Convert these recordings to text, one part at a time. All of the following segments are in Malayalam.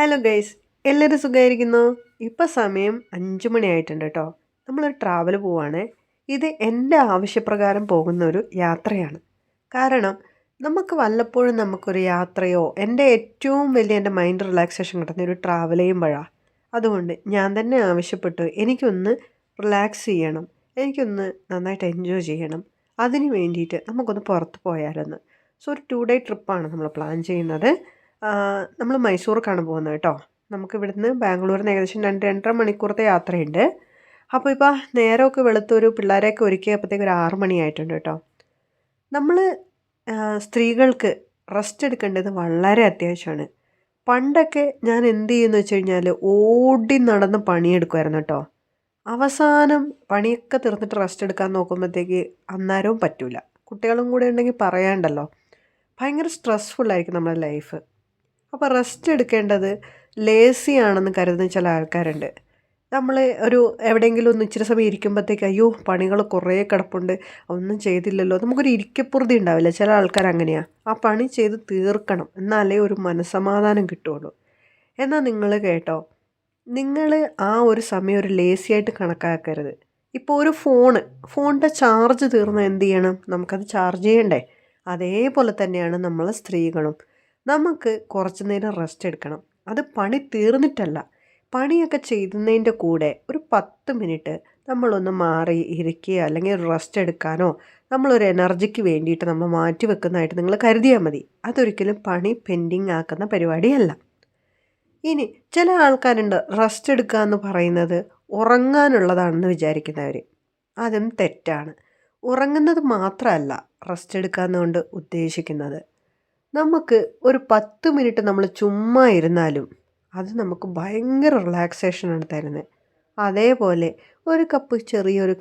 ഹലോ ഗൈസ് എല്ലാവരും സുഖമായിരിക്കുന്നു? ഇപ്പം സമയം അഞ്ച് മണിയായിട്ടുണ്ട് കേട്ടോ. നമ്മളൊരു ട്രാവൽ പോവാണ്. ഇത് എന്റെ ആവശ്യപ്രകാരം പോകുന്ന ഒരു യാത്രയാണ്. കാരണം നമുക്ക് വല്ലപ്പോഴും നമുക്കൊരു യാത്രയോ എന്റെ ഏറ്റവും വലിയ എന്റെ മൈൻഡ് റിലാക്സേഷൻ കിട്ടുന്ന ഒരു ട്രാവൽ ചെയ്യുമ്പോഴാണ് അതുകൊണ്ട് ഞാൻ തന്നെ ആവശ്യപ്പെട്ടു എനിക്കൊന്ന് റിലാക്സ് ചെയ്യണം. എനിക്കൊന്ന് നന്നായിട്ട് എൻജോയ് ചെയ്യണം. അതിന് വേണ്ടിയിട്ട് നമുക്കൊന്ന് പുറത്ത് പോയാലൊന്ന്. സോ ഒരു ടു ഡേ ട്രിപ്പാണ് നമ്മൾ പ്ലാൻ ചെയ്യുന്നത്. നമ്മൾ മൈസൂർക്കാണ് പോകുന്നത് കേട്ടോ. നമുക്ക് ഇവിടുന്ന് ബാംഗ്ലൂരിൽ ഏകദേശം രണ്ട് രണ്ടര മണിക്കൂറത്തെ യാത്രയുണ്ട്. അപ്പോൾ ഇപ്പോൾ നേരമൊക്കെ വെളുത്തൊരു പിള്ളേരെയൊക്കെ ഒരുക്കിയപ്പോഴത്തേക്ക് ഒരു ആറ് മണിയായിട്ടുണ്ട് കേട്ടോ. നമ്മൾ സ്ത്രീകൾക്ക് റെസ്റ്റ് എടുക്കേണ്ടത് വളരെ അത്യാവശ്യമാണ്. പണ്ടൊക്കെ ഞാൻ എന്ത് ചെയ്യുമെന്ന് വെച്ച് കഴിഞ്ഞാൽ ഓടി നടന്ന് പണിയെടുക്കുമായിരുന്നു കേട്ടോ. അവസാനം പണിയൊക്കെ തീർന്നിട്ട് റെസ്റ്റ് എടുക്കാൻ നോക്കുമ്പോഴത്തേക്ക് അന്നേരവും പറ്റില്ല കുട്ടികളും കൂടെ ഉണ്ടെങ്കിൽ പറയാണ്ടല്ലോ. ഭയങ്കര സ്ട്രെസ്ഫുള്ളായിരിക്കും നമ്മുടെ ലൈഫ്. അപ്പോൾ റെസ്റ്റ് എടുക്കേണ്ടത് ലേസി ആണെന്ന് കരുതുന്ന ചില ആൾക്കാരുണ്ട്. നമ്മൾ ഒരു എവിടെയെങ്കിലും ഒന്ന് ഇച്ചിരി സമയം ഇരിക്കുമ്പോഴത്തേക്ക് അയ്യോ പണികൾ കുറേ കിടപ്പുണ്ട് ഒന്നും ചെയ്തില്ലല്ലോ നമുക്കൊരു ഇരിക്കപ്പുറതി ഉണ്ടാവില്ല. ചില ആൾക്കാർ അങ്ങനെയാണ് ആ പണി ചെയ്ത് തീർക്കണം എന്നാലേ ഒരു മനസമാധാനം കിട്ടുള്ളൂ എന്നാൽ നിങ്ങൾ കേട്ടോ നിങ്ങൾ ആ ഒരു സമയം ഒരു ലേസി ആയിട്ട് കണക്കാക്കരുത്. ഇപ്പോൾ ഒരു ഫോണ് ഫോണിന്റെ ചാർജ് തീർന്നാൽ എന്ത് ചെയ്യണം? നമുക്കത് ചാർജ് ചെയ്യണ്ടേ? അതേപോലെ തന്നെയാണ് നമ്മൾ സ്ത്രീകളും. നമുക്ക് കുറച്ച് നേരം റെസ്റ്റ് എടുക്കണം. അത് പണി തീർന്നിട്ടല്ല. പണിയൊക്കെ ചെയ്യുന്നതിന്റെ കൂടെ ഒരു പത്ത് മിനിറ്റ് നമ്മളൊന്ന് മാറി ഇരിക്കുകയോ അല്ലെങ്കിൽ റെസ്റ്റ് എടുക്കാനോ നമ്മളൊരു എനർജിക്ക് വേണ്ടിയിട്ട് നമ്മൾ മാറ്റി വെക്കുന്നതായിട്ട് നിങ്ങൾ കരുതിയാൽ മതി. അതൊരിക്കലും പണി പെൻഡിങ് ആക്കുന്ന പരിപാടിയല്ല. ഇനി ചില ആൾക്കാരുണ്ട് റെസ്റ്റ് എടുക്കുക എന്ന് പറയുന്നത് ഉറങ്ങാനുള്ളതാണെന്ന് വിചാരിക്കുന്നവർ. അതും തെറ്റാണ്. ഉറങ്ങുന്നത് മാത്രമല്ല റെസ്റ്റ് എടുക്കുക എന്നുകൊണ്ട് ഉദ്ദേശിക്കുന്നത്. നമുക്ക് ഒരു പത്ത് മിനിറ്റ് നമ്മൾ ചുമ്മാ ഇരുന്നാലും അത് നമുക്ക് ഭയങ്കര റിലാക്സേഷനാണ് തരുന്നത്. അതേപോലെ ഒരു കപ്പ് ചെറിയൊരു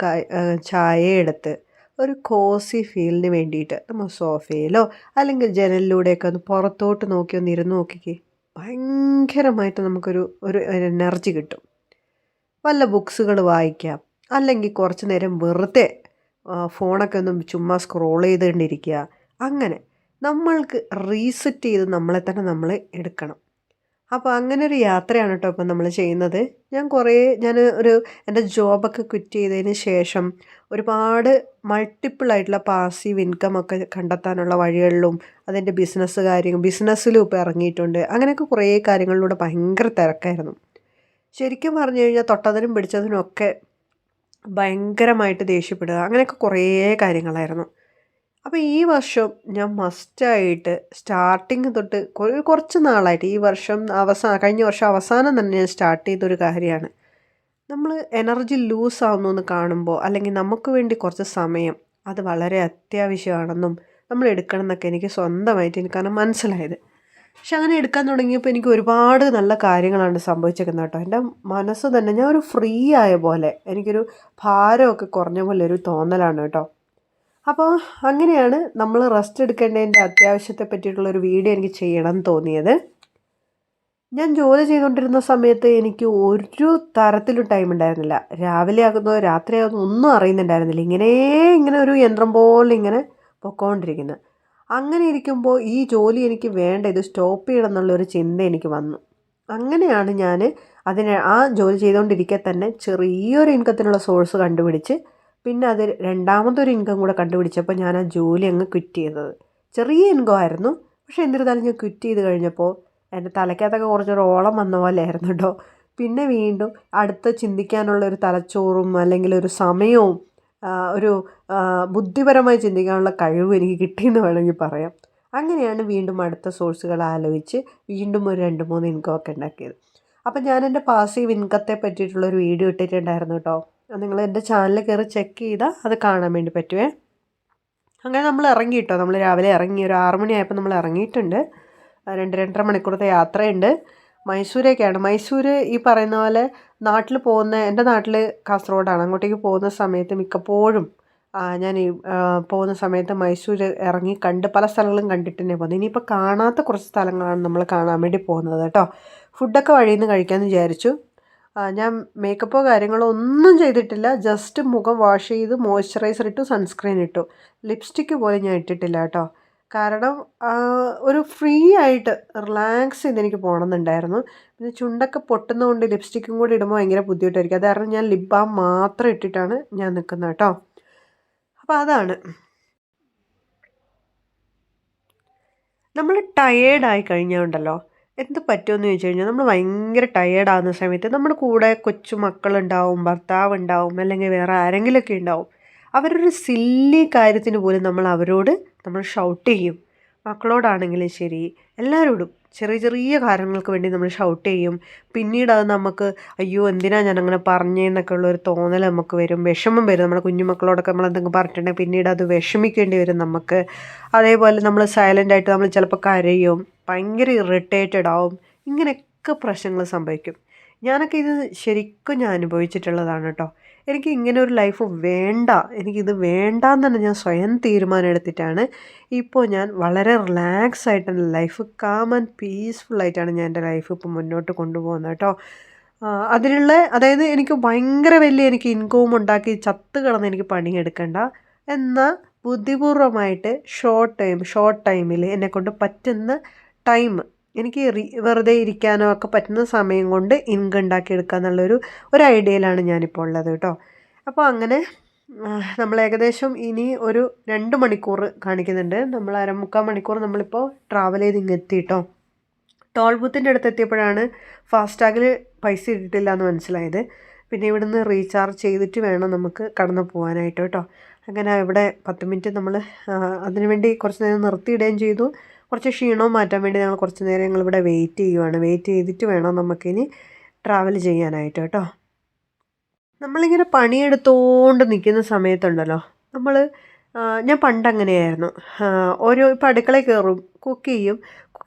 ചായ എടുത്ത് ഒരു കോസി ഫീലിന് വേണ്ടിയിട്ട് നമ്മൾ സോഫയിലോ അല്ലെങ്കിൽ ജനലിലൂടെയൊക്കെ ഒന്ന് പുറത്തോട്ട് നോക്കി ഒന്ന് ഇരുന്ന് നോക്കിക്കേ. ഭയങ്കരമായിട്ട് നമുക്കൊരു ഒരു എനർജി കിട്ടും. വല്ല ബുക്സുകൾ വായിക്കാം. അല്ലെങ്കിൽ കുറച്ച് നേരം വെറുതെ ഫോണൊക്കെ ഒന്ന് ചുമ്മാ സ്ക്രോൾ ചെയ്തുകൊണ്ടിരിക്കുക. അങ്ങനെ. നമ്മൾക്ക് റീസെറ്റ് ചെയ്ത് നമ്മളെ തന്നെ നമ്മൾ എടുക്കണം. അപ്പോൾ അങ്ങനെ ഒരു യാത്രയാണ് കേട്ടോ ഇപ്പം നമ്മൾ ചെയ്യുന്നത്. ഞാൻ കുറേ ഞാൻ ഒരു എന്റെ ജോബൊക്കെ ക്വിറ്റ് ചെയ്തതിന് ശേഷം ഒരുപാട് മൾട്ടിപ്പിൾ ആയിട്ടുള്ള പാസീവ് ഇൻകം ഒക്കെ കണ്ടെത്താനുള്ള വഴികളിലും അതിന്റെ ബിസിനസ് കാര്യം ബിസിനസ്സിലും ഇപ്പോൾ ഇറങ്ങിയിട്ടുണ്ട്. അങ്ങനെയൊക്കെ കുറേ കാര്യങ്ങളിലൂടെ ഭയങ്കര തിരക്കായിരുന്നു. ശരിക്കും പറഞ്ഞു കഴിഞ്ഞാൽ തൊട്ടതിനും പിടിച്ചതിനും ഒക്കെ ഭയങ്കരമായിട്ട് ദേഷ്യപ്പെടുക അങ്ങനെയൊക്കെ കുറേ കാര്യങ്ങളായിരുന്നു. അപ്പോൾ ഈ വർഷം ഞാൻ മസ്റ്റായിട്ട് സ്റ്റാർട്ടിങ് തൊട്ട് കുറച്ച് നാളായിട്ട് ഈ വർഷം അവസാന കഴിഞ്ഞ വർഷം അവസാനം തന്നെ ഞാൻ സ്റ്റാർട്ട് ചെയ്തൊരു കാര്യമാണ്. നമ്മൾ എനർജി ലൂസ് ആവുന്നു എന്ന് കാണുമ്പോൾ അല്ലെങ്കിൽ നമുക്ക് വേണ്ടി കുറച്ച് സമയം അത് വളരെ അത്യാവശ്യമാണെന്നും നമ്മൾ എടുക്കണം എന്നൊക്കെ എനിക്ക് സ്വന്തമായിട്ട് എനിക്കാണ് മനസ്സിലായത്. പക്ഷെ അങ്ങനെ എടുക്കാൻ തുടങ്ങിയപ്പോൾ എനിക്ക് ഒരുപാട് നല്ല കാര്യങ്ങളാണ് സംഭവിച്ചേക്കുന്നത് കേട്ടോ. എന്റെ മനസ്സ് തന്നെ ഞാൻ ഒരു ഫ്രീ ആയ പോലെ എനിക്കൊരു ഭാരമൊക്കെ കുറഞ്ഞ പോലെ ഒരു തോന്നലാണ് കേട്ടോ. അപ്പോൾ അങ്ങനെയാണ് നമ്മൾ റെസ്റ്റ് എടുക്കേണ്ടതിന്റെ അത്യാവശ്യത്തെ പറ്റിയിട്ടുള്ളൊരു വീഡിയോ എനിക്ക് ചെയ്യണം എന്ന് തോന്നിയത്. ഞാൻ ജോലി ചെയ്തുകൊണ്ടിരുന്ന സമയത്ത് എനിക്ക് ഒരു തരത്തിലും ടൈം ഉണ്ടായിരുന്നില്ല. രാവിലെ ആകുന്നോ രാത്രി ആകുന്നോ ഒന്നും അറിയുന്നുണ്ടായിരുന്നില്ല. ഇങ്ങനെ ഇങ്ങനെ ഒരു യന്ത്രം പോലെ ഇങ്ങനെ പൊക്കോണ്ടിരിക്കുന്നത് അങ്ങനെ ഇരിക്കുമ്പോൾ ഈ ജോലി എനിക്ക് വേണ്ട ഇത് സ്റ്റോപ്പ് ചെയ്യണം എന്നുള്ളൊരു ചിന്ത എനിക്ക് വന്നു. അങ്ങനെയാണ് ഞാൻ അതിനെ ആ ജോലി ചെയ്തുകൊണ്ടിരിക്കെ തന്നെ ചെറിയൊരു ഇൻകത്തിനുള്ള സോഴ്സ് കണ്ടുപിടിച്ച് പിന്നെ അത് രണ്ടാമതൊരു ഇൻകം കൂടെ കണ്ടുപിടിച്ചപ്പോൾ ഞാൻ ആ ജോലി അങ്ങ് ക്വിറ്റ് ചെയ്തത്. ചെറിയ ഇൻകം ആയിരുന്നു. പക്ഷേ എന്നിരുന്നാലും ഞാൻ ക്വിറ്റ് ചെയ്ത് കഴിഞ്ഞപ്പോൾ എന്റെ തലയ്ക്കകത്തൊക്കെ കുറച്ചൊരു ഓളം വന്ന പോലെ ആയിരുന്നു കേട്ടോ പിന്നെ വീണ്ടും അടുത്ത് ചിന്തിക്കാനുള്ള ഒരു തലച്ചോറും അല്ലെങ്കിൽ ഒരു സമയവും ഒരു ബുദ്ധിപരമായി ചിന്തിക്കാനുള്ള കഴിവ് എനിക്ക് കിട്ടിയെന്ന് വേണമെങ്കിൽ പറയാം. അങ്ങനെയാണ് വീണ്ടും അടുത്ത സോഴ്സുകൾ ആലോചിച്ച് വീണ്ടും ഒരു രണ്ട് മൂന്ന് ഇൻകം ഒക്കെ ഉണ്ടാക്കിയത്. അപ്പം ഞാൻ എന്റെ പാസീവ് ഇൻകത്തെ പറ്റിയിട്ടുള്ളൊരു വീഡിയോ ഇട്ടിട്ടുണ്ടായിരുന്നു കേട്ടോ നിങ്ങൾ എന്റെ ചാനൽ കയറി ചെക്ക് ചെയ്താൽ അത് കാണാൻ വേണ്ടി പറ്റുമേ അങ്ങനെ നമ്മൾ ഇറങ്ങി കേട്ടോ നമ്മൾ രാവിലെ ഇറങ്ങി ഒരു ആറ് മണിയായപ്പോൾ നമ്മൾ ഇറങ്ങിയിട്ടുണ്ട്. രണ്ട് രണ്ടര മണിക്കൂറത്തെ യാത്രയുണ്ട്. മൈസൂരേക്കാണ്. മൈസൂർ ഈ പറയുന്ന പോലെ നാട്ടിൽ പോകുന്ന എന്റെ നാട്ടിൽ കാസർഗോഡാണ്. അങ്ങോട്ടേക്ക് പോകുന്ന സമയത്ത് മിക്കപ്പോഴും ഞാൻ ഈ പോകുന്ന സമയത്ത് മൈസൂർ ഇറങ്ങി കണ്ട് പല സ്ഥലങ്ങളും കണ്ടിട്ട് തന്നെ പോകുന്നത്. ഇനിയിപ്പോൾ കാണാത്ത കുറച്ച് സ്ഥലങ്ങളാണ് നമ്മൾ കാണാൻ വേണ്ടി പോകുന്നത് കേട്ടോ. ഫുഡൊക്കെ വഴിയിൽ നിന്ന് കഴിക്കാമെന്ന് വിചാരിച്ചു. ഞാൻ മേക്കപ്പോ കാര്യങ്ങളോ ഒന്നും ചെയ്തിട്ടില്ല. ജസ്റ്റ് മുഖം വാഷ് ചെയ്ത് മോയ്സ്ചറൈസർ ഇട്ടു സൺസ്ക്രീൻ ഇട്ടു. ലിപ്സ്റ്റിക്ക് പോലും ഞാൻ ഇട്ടിട്ടില്ല കേട്ടോ. കാരണം ഒരു ഫ്രീ ആയിട്ട് റിലാക്സ് ചെയ്ത് എനിക്ക് പോകണമെന്നുണ്ടായിരുന്നു. പിന്നെ ചുണ്ടൊക്കെ പൊട്ടുന്നതുകൊണ്ട് ലിപ്സ്റ്റിക്കും കൂടി ഇടുമ്പോൾ ഭയങ്കര ബുദ്ധിമുട്ടായിരിക്കും. അത് കാരണം ഞാൻ ലിപ് ബാം മാത്രം ഇട്ടിട്ടാണ് ഞാൻ നിൽക്കുന്നത് കേട്ടോ. അപ്പോൾ അതാണ്. നമ്മൾ ടയേർഡായി കഴിഞ്ഞാൽ ഉണ്ടല്ലോ. എന്ത് പറ്റുമെന്ന് ചോദിച്ചു കഴിഞ്ഞാൽ നമ്മൾ ഭയങ്കര ടയേർഡാകുന്ന സമയത്ത് നമ്മുടെ കൂടെ കൊച്ചു മക്കളുണ്ടാവും ഭർത്താവ് ഉണ്ടാവും അല്ലെങ്കിൽ വേറെ ആരെങ്കിലുമൊക്കെ ഉണ്ടാവും. അവരൊരു സില്ലി കാര്യത്തിന് പോലും നമ്മൾ അവരോട് നമ്മൾ ഷൗട്ട് ചെയ്യും. മക്കളോടാണെങ്കിലും ശരി എല്ലാവരോടും. ചെറിയ ചെറിയ കാര്യങ്ങൾക്ക് വേണ്ടി നമ്മൾ ഷൗട്ട് ചെയ്യും. പിന്നീട് അത് നമുക്ക് അയ്യോ എന്തിനാ ഞാൻ അങ്ങനെ പറഞ്ഞേന്നൊക്കെ ഉള്ള ഒരു തോന്നൽ നമുക്ക് വരും. വിഷമം വരും. നമ്മുടെ കുഞ്ഞുമക്കളോടൊക്കെ നമ്മൾ എന്തെങ്കിലും പറഞ്ഞിട്ടുണ്ടെങ്കിൽ പിന്നീട് അത് വിഷമിക്കേണ്ടി വരും നമുക്ക്. അതേപോലെ നമ്മൾ സൈലന്റ് ആയിട്ട് നമ്മൾ ചിലപ്പോൾ കരയും. ഭയങ്കര ഇറിറ്റേറ്റഡ് ആവും. ഇങ്ങനെയൊക്കെ പ്രശ്നങ്ങൾ സംഭവിക്കും. ഞാനൊക്കെ ഇത് ശരിക്കും ഞാൻ അനുഭവിച്ചിട്ടുള്ളതാണ് കേട്ടോ. എനിക്ക് ഇങ്ങനെ ഒരു ലൈഫ് വേണ്ട. എനിക്കിത് വേണ്ട എന്ന് തന്നെ ഞാൻ സ്വയം തീരുമാനം എടുത്തിട്ടാണ്. ഇപ്പോൾ ഞാൻ വളരെ റിലാക്സ് ആയിട്ടാണ് ലൈഫ് കാം ആൻഡ് പീസ്ഫുൾ ആയിട്ടാണ് ഞാൻ എന്റെ ലൈഫ് ഇപ്പോൾ മുന്നോട്ട് കൊണ്ടുപോകുന്നത് കേട്ടോ. അതിനുള്ള അതായത് എനിക്ക് ഭയങ്കര വലിയ എനിക്ക് ഇൻകവും ഉണ്ടാക്കി ചത്ത് കിടന്ന് എനിക്ക് പണിയെടുക്കണ്ട. എന്നാൽ ബുദ്ധിപൂർവമായിട്ട് ഷോർട്ട് ടൈം ഷോർട്ട് ടൈമിൽ എന്നെക്കൊണ്ട് പറ്റുന്ന ടൈം എനിക്ക് വെറുതെ ഇരിക്കാനോ ഒക്കെ പറ്റുന്ന സമയം കൊണ്ട് ഇൻകം ഉണ്ടാക്കിയെടുക്കുക എന്നുള്ളൊരു ഒരു ഐഡിയയിലാണ് ഞാനിപ്പോൾ ഉള്ളത് കേട്ടോ അപ്പോൾ അങ്ങനെ നമ്മൾ ഏകദേശം ഇനി ഒരു രണ്ട് മണിക്കൂർ കാണിക്കുന്നുണ്ട്. നമ്മൾ അരമുക്കാൽ മണിക്കൂർ നമ്മളിപ്പോൾ ട്രാവൽ ചെയ്ത് ഇങ്ങ് എത്തി കേട്ടോ ടോൾ ബൂത്തിന്റെ അടുത്ത് എത്തിയപ്പോഴാണ് ഫാസ്ടാഗിൽ പൈസ ഇട്ടിട്ടില്ല എന്ന് മനസ്സിലായത്. പിന്നെ ഇവിടുന്ന് റീചാർജ് ചെയ്തിട്ട് വേണം നമുക്ക് കടന്നു പോകാനായിട്ട് കേട്ടോ അങ്ങനെ ഇവിടെ പത്ത് മിനിറ്റ് നമ്മൾ അതിനുവേണ്ടി കുറച്ച് നേരം നിർത്തിയിടുകയും ചെയ്തു. കുറച്ച് ക്ഷീണവും മാറ്റാൻ വേണ്ടി ഞങ്ങൾ കുറച്ച് നേരം ഞങ്ങളിവിടെ വെയിറ്റ് ചെയ്യുവാണ്. വെയിറ്റ് ചെയ്തിട്ട് വേണം നമുക്കിനി ട്രാവൽ ചെയ്യാനായിട്ട് കേട്ടോ. നമ്മളിങ്ങനെ പണിയെടുത്തുകൊണ്ട് നിൽക്കുന്ന സമയത്തുണ്ടല്ലോ. നമ്മൾ ഞാൻ പണ്ട് അങ്ങനെയായിരുന്നു ഓരോ ഇപ്പം അടുക്കളയിൽ കയറും കുക്ക് ചെയ്യും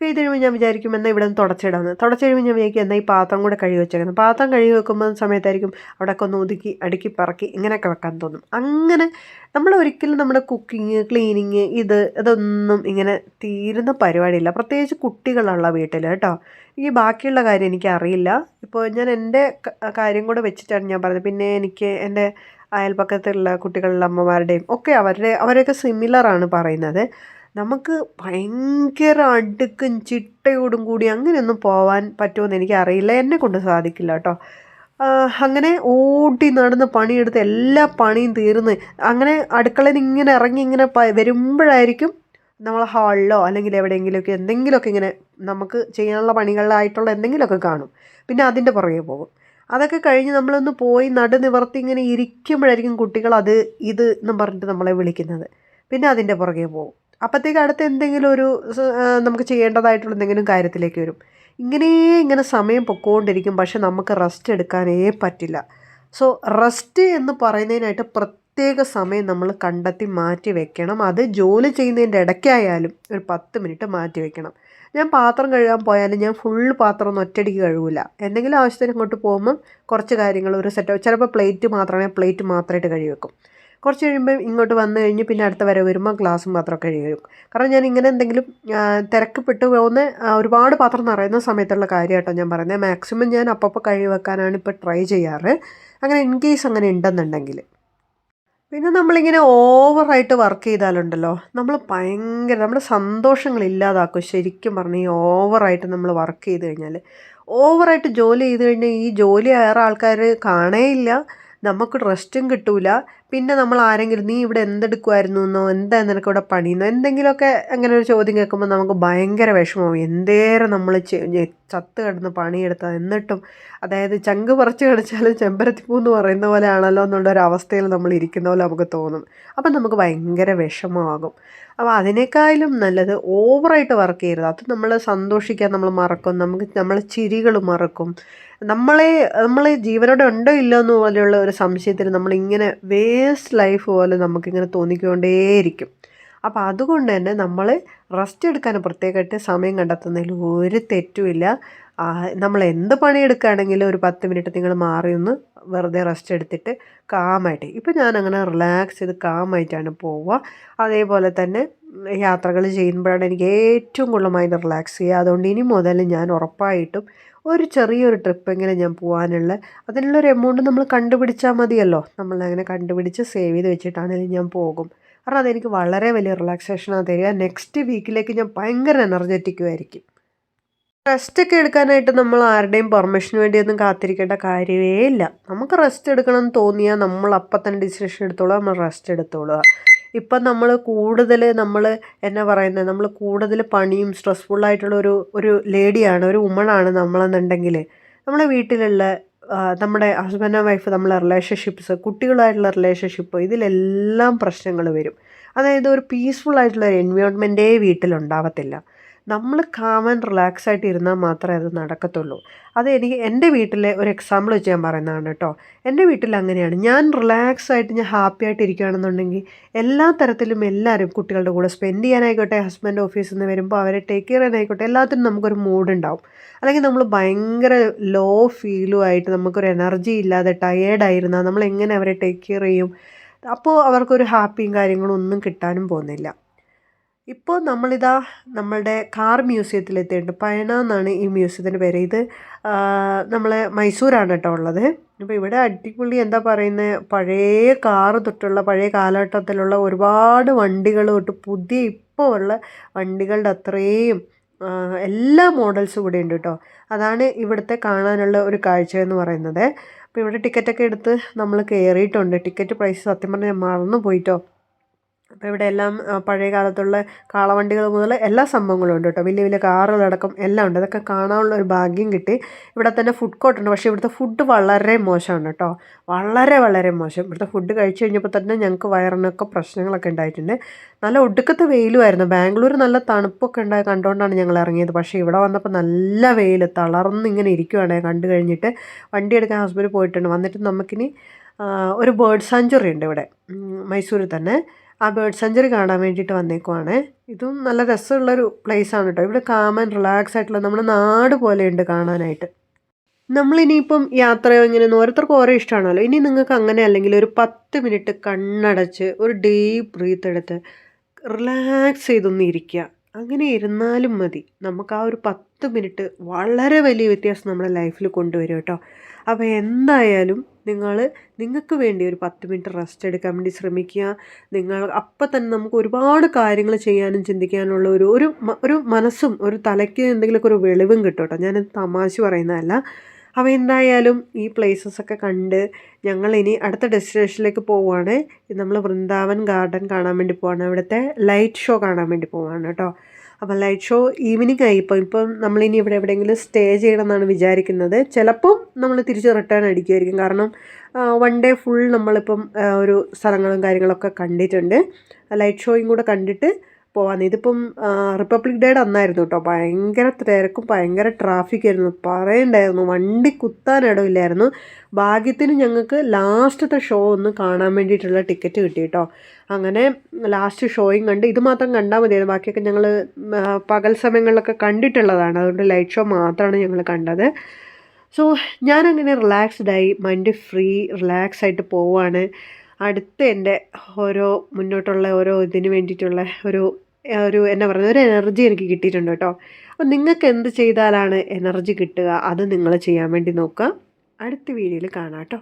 ചെയ്ത് കഴിയുമ്പോൾ ഞാൻ വിചാരിക്കും എന്നാൽ ഇവിടെ നിന്ന് തുടച്ചിടാന്ന്. തുടച്ച് കഴിയുമ്പോൾ ഞാൻ വിചാരിക്കും എന്നാൽ ഈ പാത്രം കൂടെ കഴുകി വെച്ചേക്കുന്നത് പാത്രം കഴുകി വെക്കുമ്പോൾ സമയത്തായിരിക്കും അവിടെയൊക്കെ ഒന്ന് ഒതുക്കി അടുക്കി പറക്കി ഇങ്ങനെയൊക്കെ വെക്കാൻ തോന്നും. അങ്ങനെ നമ്മൾ ഒരിക്കലും നമ്മുടെ കുക്കിങ് ക്ലീനിങ് ഇത് ഇതൊന്നും ഇങ്ങനെ തീരുന്ന പരിപാടിയില്ല. പ്രത്യേകിച്ച് കുട്ടികളുള്ള വീട്ടിൽ കേട്ടോ. ഈ ബാക്കിയുള്ള കാര്യം എനിക്കറിയില്ല ഇപ്പോൾ ഞാൻ എന്റെ കാര്യം കൂടെ വെച്ചിട്ടാണ് ഞാൻ പറഞ്ഞത്. പിന്നെ എനിക്ക് എന്റെ അയൽപ്പക്കത്തുള്ള കുട്ടികളുടെ അമ്മമാരുടെയും ഒക്കെ അവരുടെ അവരൊക്കെ സിമിലറാണ് പറയുന്നത്. നമുക്ക് ഭയങ്കര അടുക്കും ചിട്ടയോടും കൂടി അങ്ങനെയൊന്നും പോവാൻ പറ്റുമെന്ന് എനിക്കറിയില്ല. എന്നെ കൊണ്ട് സാധിക്കില്ല കേട്ടോ. അങ്ങനെ ഓടി നടന്ന് പണിയെടുത്ത് എല്ലാ പണിയും തീർന്ന് അങ്ങനെ അടുക്കളയിൽ നിന്ന് ഇങ്ങനെ ഇറങ്ങി ഇങ്ങനെ വരുമ്പോഴായിരിക്കും നമ്മൾ ഹാളിലോ അല്ലെങ്കിൽ എവിടെയെങ്കിലുമൊക്കെ എന്തെങ്കിലുമൊക്കെ ഇങ്ങനെ നമുക്ക് ചെയ്യാനുള്ള പണികളിലായിട്ടുള്ള എന്തെങ്കിലുമൊക്കെ കാണും. പിന്നെ അതിന്റെ പുറകെ പോകും. അതൊക്കെ കഴിഞ്ഞ് നമ്മളൊന്ന് പോയി നടു നിവർത്തി ഇങ്ങനെ ഇരിക്കുമ്പോഴായിരിക്കും കുട്ടികൾ അത് ഇത് എന്നും പറഞ്ഞിട്ട് നമ്മളെ വിളിക്കുന്നത്. പിന്നെ അതിന്റെ പുറകെ പോകും. അപ്പോഴത്തേക്ക് അടുത്ത എന്തെങ്കിലും ഒരു നമുക്ക് ചെയ്യേണ്ടതായിട്ടുള്ള എന്തെങ്കിലും കാര്യത്തിലേക്ക് വരും. ഇങ്ങനെ ഇങ്ങനെ സമയം പൊക്കോണ്ടിരിക്കും പക്ഷെ നമുക്ക് റെസ്റ്റ് എടുക്കാനേ പറ്റില്ല. സോ റെസ്റ്റ് എന്ന് പറയുന്നതിനായിട്ട് പ്രത്യേക സമയം നമ്മൾ കണ്ടെത്തി മാറ്റി വെക്കണം. അത് ജോലി ചെയ്യുന്നതിന്റെ ഇടയ്ക്കായാലും ഒരു പത്ത് മിനിറ്റ് മാറ്റി വെക്കണം. ഞാൻ പാത്രം കഴുകാൻ പോയാലും ഞാൻ ഫുൾ പാത്രം ഒന്നും ഒറ്റയടിക്ക് കഴുകില്ല എന്തെങ്കിലും ആവശ്യത്തിന് ഇങ്ങോട്ട് പോകുമ്പം കുറച്ച് കാര്യങ്ങൾ ഒരു സെറ്റ് ചിലപ്പോൾ പ്ലേറ്റ് മാത്രമേ പ്ലേറ്റ് മാത്രമായിട്ട് കഴുകി വെക്കും. കുറച്ച് കഴിയുമ്പോൾ ഇങ്ങോട്ട് വന്നു കഴിഞ്ഞ് പിന്നെ അടുത്ത വരെ വരുമ്പോൾ ഗ്ലാസ് കഴുകി. വരും കാരണം ഞാൻ ഇങ്ങനെ എന്തെങ്കിലും തിരക്കപ്പെട്ട് പോകുന്ന ഒരുപാട് പാത്രം നിറയുന്ന സമയത്തുള്ള കാര്യമായിട്ടോ ഞാൻ പറയുന്നത്. മാക്സിമം ഞാൻ അപ്പപ്പോൾ കഴുകി വെക്കാനാണ് ഇപ്പോൾ ട്രൈ ചെയ്യാറ്. അങ്ങനെ ഇൻ കേസ് അങ്ങനെ ഉണ്ടെന്നുണ്ടെങ്കിൽ. പിന്നെ നമ്മളിങ്ങനെ ഓവറായിട്ട് വർക്ക് ചെയ്താലുണ്ടല്ലോ നമ്മൾ ഭയങ്കര നമ്മുടെ സന്തോഷങ്ങൾ ഇല്ലാതാക്കും. ശരിക്കും പറഞ്ഞ് ഈ ഓവറായിട്ട് നമ്മൾ വർക്ക് ചെയ്ത് കഴിഞ്ഞാൽ ഓവറായിട്ട് ജോലി ചെയ്ത് കഴിഞ്ഞാൽ ഈ ജോലി വേറെ ആൾക്കാർ കാണേയില്ല. നമുക്ക് റെസ്റ്റും കിട്ടൂല. പിന്നെ നമ്മൾ ആരെങ്കിലും നീ ഇവിടെ എന്തെടുക്കുമായിരുന്നു എന്നോ എന്താ നിനക്ക് ഇവിടെ പണിയെന്നോ? എന്തെങ്കിലുമൊക്കെ അങ്ങനെ ഒരു ചോദ്യം കേൾക്കുമ്പോൾ നമുക്ക് ഭയങ്കര വിഷമമാവും എന്തേരം നമ്മൾ ചത്ത് കിടന്ന് പണിയെടുത്തത്. എന്നിട്ടും അതായത് ചങ്ക് പറിച്ച് കടിച്ചാലും ചെമ്പരത്തിപ്പൂ എന്ന് പറയുന്ന പോലെ ആണല്ലോ എന്നുള്ള ഒരു അവസ്ഥയിൽ നമ്മൾ ഇരിക്കുന്ന പോലെ നമുക്ക് തോന്നും. അപ്പം നമുക്ക് ഭയങ്കര വിഷമമാകും. അപ്പോൾ അതിനേക്കാളും നല്ലത് ഓവറായിട്ട് വർക്ക് ചെയ്യരുത്. അത് നമ്മൾ സന്തോഷിക്കാൻ നമ്മൾ മറക്കും. നമുക്ക് നമ്മളെ ചിരികൾ മറക്കും. നമ്മളെ നമ്മളെ ജീവനോടെ ഉണ്ടോ ഇല്ലോ എന്ന് പോലെയുള്ള ഒരു സംശയത്തിൽ നമ്മളിങ്ങനെ വേസ്റ്റ് ലൈഫ് പോലെ നമുക്കിങ്ങനെ തോന്നിക്കൊണ്ടേയിരിക്കും. അപ്പോൾ അതുകൊണ്ട് തന്നെ നമ്മൾ റെസ്റ്റ് എടുക്കാൻ പ്രത്യേകമായിട്ട് സമയം കണ്ടെത്തുന്നതിൽ ഒരു തെറ്റുമില്ല നമ്മൾ എന്ത് പണിയെടുക്കുകയാണെങ്കിലും ഒരു പത്ത് മിനിറ്റ് നിങ്ങൾ മാറി ഒന്ന് വെറുതെ റെസ്റ്റ് എടുത്തിട്ട് കാമായിട്ട്. ഇപ്പോൾ ഞാൻ അങ്ങനെ റിലാക്സ് ചെയ്ത് കാമായിട്ടാണ് പോവുക. അതേപോലെ തന്നെ യാത്രകൾ ചെയ്യുമ്പോഴാണ് എനിക്ക് ഏറ്റവും കൂടുതൽ മൈൻഡ് റിലാക്സ് ചെയ്യുക. അതുകൊണ്ട് ഇനി മുതൽ ഞാൻ ഉറപ്പായിട്ടും ഒരു ചെറിയൊരു ട്രിപ്പ് ട്രിപ്പെങ്കിലും ഞാൻ പോകാനുള്ള അതിനുള്ളൊരു എമൗണ്ട് നമ്മൾ കണ്ടുപിടിച്ചാൽ മതിയല്ലോ. നമ്മളങ്ങനെ കണ്ടുപിടിച്ച് സേവ് ചെയ്ത് വെച്ചിട്ടാണെങ്കിലും ഞാൻ പോകും. കാരണം അതെനിക്ക് വളരെ വലിയ റിലാക്സേഷനാണ് തരിക. നെക്സ്റ്റ് വീക്കിലേക്ക് ഞാൻ ഭയങ്കര എനർജറ്റിക്കും ആയിരിക്കും. റെസ്റ്റ് ഒക്കെ എടുക്കാനായിട്ട് നമ്മൾ ആരുടെയും പെർമിഷന് വേണ്ടിയൊന്നും കാത്തിരിക്കേണ്ട കാര്യമേ ഇല്ല. നമുക്ക് റെസ്റ്റ് എടുക്കണം എന്ന് തോന്നിയാൽ നമ്മൾ അപ്പം തന്നെ ഡിസിഷൻ എടുത്തോളുക നമ്മൾ റെസ്റ്റ് എടുത്തോളുക. ഇപ്പം നമ്മൾ കൂടുതൽ നമ്മൾ എന്നാ പറയുന്നത്? നമ്മൾ കൂടുതൽ പണിയും സ്ട്രെസ്ഫുള്ളായിട്ടുള്ള ഒരു ഒരു ലേഡിയാണ് ഒരു ഉമ്മണാണ് നമ്മളെന്നുണ്ടെങ്കിൽ നമ്മുടെ വീട്ടിലുള്ള നമ്മുടെ ഹസ്ബൻഡ് ആൻഡ് വൈഫ് നമ്മളെ റിലേഷൻഷിപ്സ് കുട്ടികളായിട്ടുള്ള റിലേഷൻഷിപ്പ് ഇതിലെല്ലാം പ്രശ്നങ്ങൾ വരും. അതായത് ഒരു പീസ്ഫുൾ ആയിട്ടുള്ള ഒരു എൻവയോൺമെന്റേ വീട്ടിലുണ്ടാവത്തില്ല. നമ്മൾ കാമൻ റിലാക്സ് ആയിട്ട് ഇരുന്നാൽ മാത്രമേ അത് നടക്കത്തുള്ളൂ. അത് എനിക്ക് എന്റെ വീട്ടിലെ ഒരു എക്സാമ്പിൾ വെച്ച് ഞാൻ പറയുന്നതാണ് കേട്ടോ. എന്റെ വീട്ടിൽ അങ്ങനെയാണ്. ഞാൻ റിലാക്സ് ആയിട്ട് ഞാൻ ഹാപ്പി ആയിട്ട് ഇരിക്കുകയാണെന്നുണ്ടെങ്കിൽ എല്ലാ തരത്തിലും എല്ലാവരും കുട്ടികളുടെ കൂടെ സ്പെൻഡ് ചെയ്യാനായിക്കോട്ടെ ഹസ്ബൻഡ് ഓഫീസിൽ നിന്ന് വരുമ്പോൾ അവരെ ടേക്ക് കെയർ ചെയ്യാനായിക്കോട്ടെ എല്ലാത്തിനും നമുക്കൊരു മൂഡ് ഉണ്ടാവും. അല്ലെങ്കിൽ നമ്മൾ ഭയങ്കര ലോ ഫീലും ആയിട്ട് നമുക്കൊരു എനർജി ഇല്ലാതെ ടയേർഡായിരുന്നാൽ നമ്മൾ എങ്ങനെ അവരെ ടേക്ക് കെയർ ചെയ്യും? അപ്പോൾ അവർക്കൊരു ഹാപ്പിയും കാര്യങ്ങളും ഒന്നും കിട്ടാനും പോകുന്നില്ല. ഇപ്പോൾ നമ്മളിതാ നമ്മളുടെ കാർ മ്യൂസിയത്തിൽ എത്തിയിട്ടുണ്ട് പയന എന്നാണ് ഈ മ്യൂസിയത്തിന്റെ പേര്. ഇത് നമ്മളെ മൈസൂരാണ് കേട്ടോ ഉള്ളത്. അപ്പോൾ ഇവിടെ അടിപൊളി എന്താ പറയുന്നത് പഴയ കാർ തൊട്ടുള്ള പഴയ കാലഘട്ടത്തിലുള്ള ഒരുപാട് വണ്ടികൾ തൊട്ട് പുതിയ ഇപ്പോൾ ഉള്ള വണ്ടികളുടെ അത്രയും എല്ലാ മോഡൽസും ഇവിടെ ഉണ്ട് കേട്ടോ. അതാണ് ഇവിടുത്തെ കാണാനുള്ള ഒരു കാഴ്ച എന്ന് പറയുന്നത്. അപ്പോൾ ഇവിടെ ടിക്കറ്റൊക്കെ എടുത്ത് നമ്മൾ കയറിയിട്ടുണ്ട്. ടിക്കറ്റ് പ്രൈസ് സത്യം പറഞ്ഞാൽ മറന്നു പോയിട്ടോ അപ്പോൾ ഇവിടെ എല്ലാം പഴയ കാലത്തുള്ള കാളവണ്ടികൾ മുതൽ എല്ലാ സംഭവങ്ങളും ഉണ്ട് കേട്ടോ. വലിയ വലിയ കാറുകളടക്കം എല്ലാം ഉണ്ട്. അതൊക്കെ കാണാനുള്ള ഒരു ഭാഗ്യം കിട്ടി. ഇവിടെ തന്നെ ഫുഡ് കോർട്ട് ഉണ്ട്. പക്ഷേ ഇവിടുത്തെ ഫുഡ് വളരെ മോശമാണ് കേട്ടോ. വളരെ വളരെ മോശം. ഇവിടുത്തെ ഫുഡ് കഴിച്ചു കഴിഞ്ഞപ്പോൾ തന്നെ ഞങ്ങൾക്ക് വയറിനൊക്കെ പ്രശ്നങ്ങളൊക്കെ ഉണ്ടായിട്ടുണ്ട്. നല്ല ഒടുക്കത്തെ വെയിലുമായിരുന്നു. ബാംഗ്ലൂർ നല്ല തണുപ്പൊക്കെ ഉണ്ടായി കണ്ടുകൊണ്ടാണ് ഞങ്ങൾ ഇറങ്ങിയത്. പക്ഷേ ഇവിടെ വന്നപ്പോൾ നല്ല വെയിൽ തളർന്ന് ഇങ്ങനെ ഇരിക്കുവാണ് കണ്ടു കഴിഞ്ഞിട്ട്. വണ്ടി എടുക്കാൻ ഹസ്ബൻഡ് പോയിട്ടുണ്ട്. വന്നിട്ട് നമുക്കിനി ഒരു ബേർഡ് സാഞ്ചുറി ഉണ്ട് ഇവിടെ. മൈസൂരിൽ തന്നെ. ആ ബേർഡ് സെഞ്ചുറി കാണാൻ വേണ്ടിയിട്ട് വന്നേക്കുവാണ്. ഇതും നല്ല രസമുള്ളൊരു ആണ് കേട്ടോ ഇവിടെ കാമൻ റിലാക്സ് ആയിട്ടുള്ള നമ്മുടെ നാട് പോലെയുണ്ട് കാണാനായിട്ട്. നമ്മളിനിയിപ്പം യാത്രയോ ഇങ്ങനെ ഓരോരുത്തർക്കും ഓരോ ഇഷ്ടമാണല്ലോ. ഇനി നിങ്ങൾക്ക് അങ്ങനെ അല്ലെങ്കിൽ ഒരു പത്ത് മിനിറ്റ് കണ്ണടച്ച് ഒരു ഡീപ്പ് ബ്രീത്ത് എടുത്ത് റിലാക്സ് ചെയ്തൊന്ന് ഇരിക്കുക. അങ്ങനെ ഇരുന്നാലും മതി. നമുക്ക് ആ ഒരു പത്ത് മിനിറ്റ് വളരെ വലിയ വ്യത്യാസം നമ്മുടെ ലൈഫിൽ കൊണ്ടുവരും കേട്ടോ അപ്പോൾ എന്തായാലും നിങ്ങൾ നിങ്ങൾക്ക് വേണ്ടി ഒരു പത്ത് മിനിറ്റ് റെസ്റ്റ് എടുക്കാൻ വേണ്ടി ശ്രമിക്കുക. നിങ്ങൾ അപ്പം തന്നെ നമുക്ക് ഒരുപാട് കാര്യങ്ങൾ ചെയ്യാനും ചിന്തിക്കാനുള്ള ഒരു ഒരു ഒരു മനസ്സും ഒരു തലയ്ക്ക് എന്തെങ്കിലുമൊക്കെ ഒരു വെളിവും കിട്ടും കേട്ടോ. ഞാനത് തമാശ പറയുന്നതല്ല. അപ്പോൾ എന്തായാലും ഈ പ്ലേസസൊക്കെ കണ്ട് ഞങ്ങൾ ഇനി അടുത്ത ഡെസ്റ്റിനേഷനിലേക്ക് പോവുകയാണ്. നമ്മൾ വൃന്ദാവൻ ഗാർഡൻ കാണാൻ വേണ്ടി പോവാണ്. അവിടുത്തെ ലൈറ്റ് ഷോ കാണാൻ വേണ്ടി പോവാണ് കേട്ടോ. അപ്പോൾ ലൈറ്റ് ഷോ ഈവനിങ് ആയി. ഇപ്പോൾ ഇപ്പം നമ്മളിനി ഇവിടെ എവിടെയെങ്കിലും സ്റ്റേ ചെയ്യണമെന്നാണ് വിചാരിക്കുന്നത്. ചിലപ്പം നമ്മൾ തിരിച്ച് റിട്ടേൺ അടിക്കുമായിരിക്കും. കാരണം വൺ ഡേ ഫുൾ നമ്മളിപ്പം ഒരു സ്ഥലങ്ങളും കാര്യങ്ങളൊക്കെ കണ്ടിട്ടുണ്ട്. ലൈറ്റ് ഷോയും കൂടെ കണ്ടിട്ട് പോവാന്ന് ഇതിപ്പം റിപ്പബ്ലിക് ഡേയുടെ അന്നായിരുന്നു കേട്ടോ ഭയങ്കര തിരക്കും ഭയങ്കര ട്രാഫിക് ആയിരുന്നു. പറയണ്ടായിരുന്നു വണ്ടി കുത്താൻ ഇടമില്ലായിരുന്നു ഭാഗ്യത്തിന് ഞങ്ങൾക്ക് ലാസ്റ്റത്തെ ഷോ ഒന്ന് കാണാൻ വേണ്ടിയിട്ടുള്ള ടിക്കറ്റ് കിട്ടി കേട്ടോ അങ്ങനെ ലാസ്റ്റ് ഷോയും കണ്ട് ഇത് മാത്രം കണ്ടാൽ മതിയായിരുന്നു. ബാക്കിയൊക്കെ ഞങ്ങൾ പകൽ സമയങ്ങളിലൊക്കെ കണ്ടിട്ടുള്ളതാണ്. അതുകൊണ്ട് ലൈറ്റ് ഷോ മാത്രമാണ് ഞങ്ങൾ കണ്ടത്. സോ ഞാനങ്ങനെ റിലാക്സ്ഡായി മൈൻഡ് ഫ്രീ റിലാക്സ് ആയിട്ട് പോവാണ്. അടുത്ത എന്റെ ഓരോ മുന്നോട്ടുള്ള ഓരോ ഇതിന് വേണ്ടിയിട്ടുള്ള ഒരു ഒരു എന്നാ പറയുന്നത് ഒരു എനർജി എനിക്ക് കിട്ടിയിട്ടുണ്ട് കേട്ടോ. അപ്പോൾ നിങ്ങൾക്ക് എന്ത് ചെയ്താലാണ് എനർജി കിട്ടുക? അത് നിങ്ങൾ ചെയ്യാൻ വേണ്ടി നോക്കുക. അടുത്ത വീഡിയോയിൽ കാണാം കേട്ടോ.